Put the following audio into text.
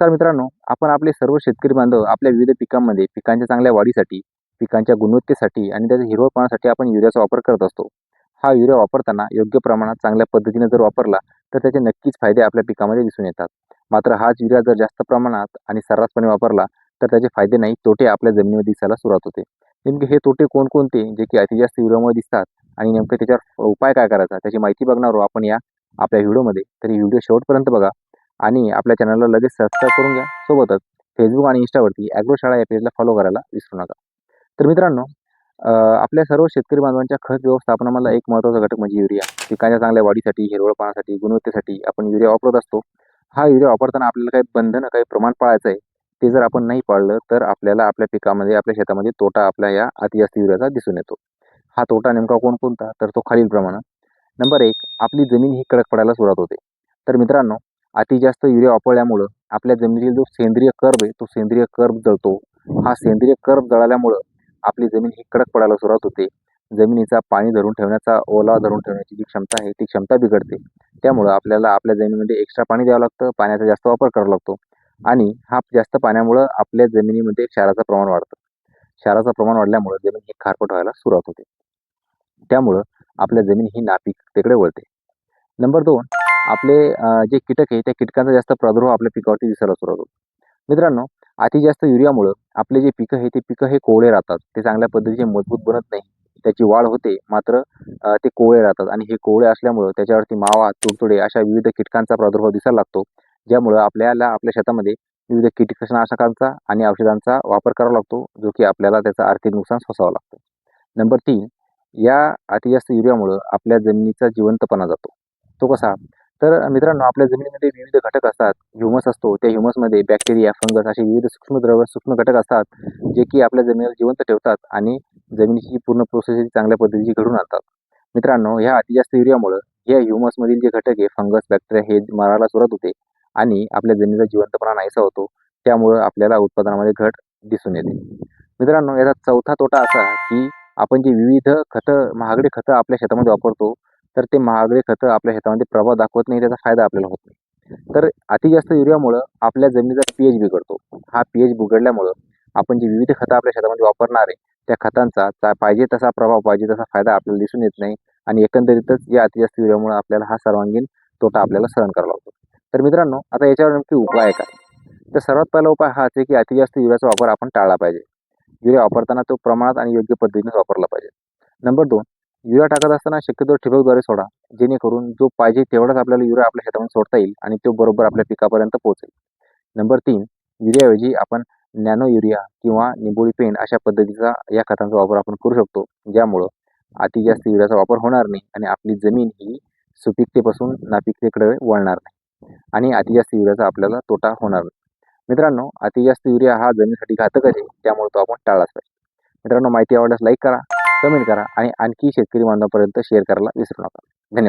नमस्कार मित्रांनो आपण आपले सर्व शेतकरी बांधव आपल्या विविध पिकांमध्ये पिकांच्या चांगल्या वाढीसाठी पिकांच्या गुणवत्तेसाठी आणि त्याच्या हिरवपणासाठी आपण युरियाचा वापर करत असतो. हा युरिया वापरताना योग्य प्रमाणात चांगल्या पद्धतीने जर वापरला तर त्याचे नक्कीच फायदे आपल्या पिकामध्ये दिसून येतात. मात्र हाच युरिया जर जास्त प्रमाणात आणि सर्रासपणे वापरला तर त्याचे फायदे नाही तोटे आपल्या जमिनीवर दिसायला सुरुवात होते. नेमके हे तोटे कोणकोणते जे की अति जास्त युरियामुळे दिसतात आणि नेमकं त्याच्यावर उपाय काय करायचा त्याची माहिती बघणार आहोत आपण या आपल्या व्हिडिओमध्ये. तरी व्हिडिओ शेवटपर्यंत बघा. आणि आपल्या चॅनलला लगेच सबस्क्राईब करून घ्या. सोबतच फेसबुक आणि इंस्टावरती ॲग्रो शाळा या पेजला फॉलो करायला विसरू नका. तर मित्रांनो आपल्या सर्व शेतकरी बांधवांच्या खत व्यवस्थापनामधला एक महत्त्वाचा घटक म्हणजे युरिया. पिकांच्या चांगल्या वाढीसाठी हिरवळपणासाठी गुणवत्तेसाठी आपण युरिया वापरत असतो. हा युरिया वापरताना आपल्याला काही बंधनं काही प्रमाण पाळायचं आहे ते जर आपण नाही पाळलं तर आपल्याला आपल्या पिकामध्ये आपल्या शेतामध्ये तोटा आपल्या या अतिजास्त युरियाचा दिसून येतो. हा तोटा नेमका कोणकोणता तर तो खालीलप्रमाणे नंबर एक आपली जमीन ही कडक पडायला सुरुवात होते. तर मित्रांनो अति जास्त युरिया वापरल्यामुळं आपल्या जमिनीतील जो सेंद्रिय कर्ब आहे तो सेंद्रिय कर्ब जळतो. हा सेंद्रिय कर्ब जळाल्यामुळं आपली जमीन ही कडक पडायला सुरुवात होते. जमिनीचा पाणी धरून ठेवण्याचा ओलावा धरून ठेवण्याची जी क्षमता आहे ती क्षमता बिघडते. त्यामुळं आपल्याला आपल्या जमिनीमध्ये एक्स्ट्रा पाणी द्यावं लागतं पाण्याचा जास्त वापर करावा लागतो. आणि हा जास्त पाण्यामुळं आपल्या जमिनीमध्ये क्षाराचं प्रमाण वाढतं. क्षाराचं प्रमाण वाढल्यामुळं जमीन ही खारपट व्हायला सुरुवात होते. त्यामुळं आपल्या जमीन ही नापिकतेकडे वळते. नंबर दोन आपले जे कीटक आहे त्या कीटकांचा जास्त प्रादुर्भाव आपल्या पिकावरती दिसायला सुरुवात होतो. मित्रांनो अति जास्त युरियामुळं आपले जे पिकं आहे ते पिकं हे कोवळे राहतात. ते चांगल्या पद्धतीचे मजबूत बनत नाही. त्याची वाढ होते मात्र ते कोवळे राहतात. आणि हे कोवळे असल्यामुळं त्याच्यावरती मावा तुडतुडे अशा विविध कीटकांचा प्रादुर्भाव दिसायला लागतो. ज्यामुळं आपल्याला आपल्या शेतामध्ये विविध कीटकनाशकांचा आणि औषधांचा वापर करावा लागतो जो की आपल्याला त्याचं आर्थिक नुकसान सोसावं लागतं. नंबर तीन या अति जास्त युरियामुळं आपल्या जमिनीचा जिवंतपणा जातो. तो कसा? तर मित्रांनो आपल्या जमिनीमध्ये विविध घटक असतात. ह्युमस असतो त्या ह्युमसमध्ये बॅक्टेरिया फंगस असे विविध सूक्ष्मद्रव्य सूक्ष्म घटक असतात जे की आपल्या जमिनीला जिवंत ठेवतात आणि जमिनीची पूर्ण प्रोसेस चांगल्या पद्धतीची घडून आणतात. मित्रांनो ह्या अति जास्त युरियामुळं या ह्युमसमधील जे घटक आहे फंगस बॅक्टेरिया हे मरायला सुरुवात होते आणि आपल्या जमिनीचा जिवंतपणा नाहीसा होतो. त्यामुळं आपल्याला उत्पादनामध्ये घट दिसून येते. मित्रांनो याचा चौथा तोटा असा की आपण जे विविध खतं महागडे खतं आपल्या शेतामध्ये वापरतो तर ते महागडे खतं आपल्या शेतामध्ये प्रभाव दाखवत नाही त्याचा फायदा आपल्याला होत नाही. तर अति जास्त युरियामुळं आपल्या जमिनीचा पी एच बिघडतो. हा पी एच बिघडल्यामुळं आपण जी विविध खतं आपल्या शेतामध्ये वापरणार आहे त्या खतांचा चा- पाहिजे तसा प्रभाव पाहिजे तसा फायदा आपल्याला दिसून येत नाही आणि एकंदरीतच या अति जास्त युरियामुळे आपल्याला हा सर्वांगीण तोटा आपल्याला सहन करावा लागतो. तर मित्रांनो आता याच्यावर नेमकी उपाय काय? तर सर्वात पहिला उपाय हाच आहे की अति जास्त युरियाचा वापर आपण टाळला पाहिजे. युरिया वापरताना तो प्रमाणात आणि योग्य पद्धतीने वापरला पाहिजे. नंबर दोन युरिया टाकत असताना शक्यतो ठिबकद्वारे सोडा. जेणेकरून जो पाहिजे तेवढाच आपल्याला युरिया आपल्या शेतामध्ये सोडता येईल आणि तो बरोबर आपल्या पिकापर्यंत पोहोचेल. नंबर तीन युरियाऐवजी आपण नॅनो युरिया किंवा निंबोळी पेन अशा पद्धतीचा या खतांचा वापर आपण करू शकतो. ज्यामुळं अति जास्त युरियाचा वापर होणार नाही आणि आपली जमीन ही सुपीकतेपासून नापिकतेकडे वळणार नाही आणि अति जास्त युरियाचा आपल्याला तोटा होणार नाही. मित्रांनो अति जास्त युरिया हा जमिनीसाठी घातक आहे त्यामुळे तो आपण टाळलाच पाहिजे. मित्रांनो माहिती आवडल्यास लाईक करा. कमेंट करा आणि आणखी शेतकरी बांधवापर्यंत शेअर करायला विसरू नका.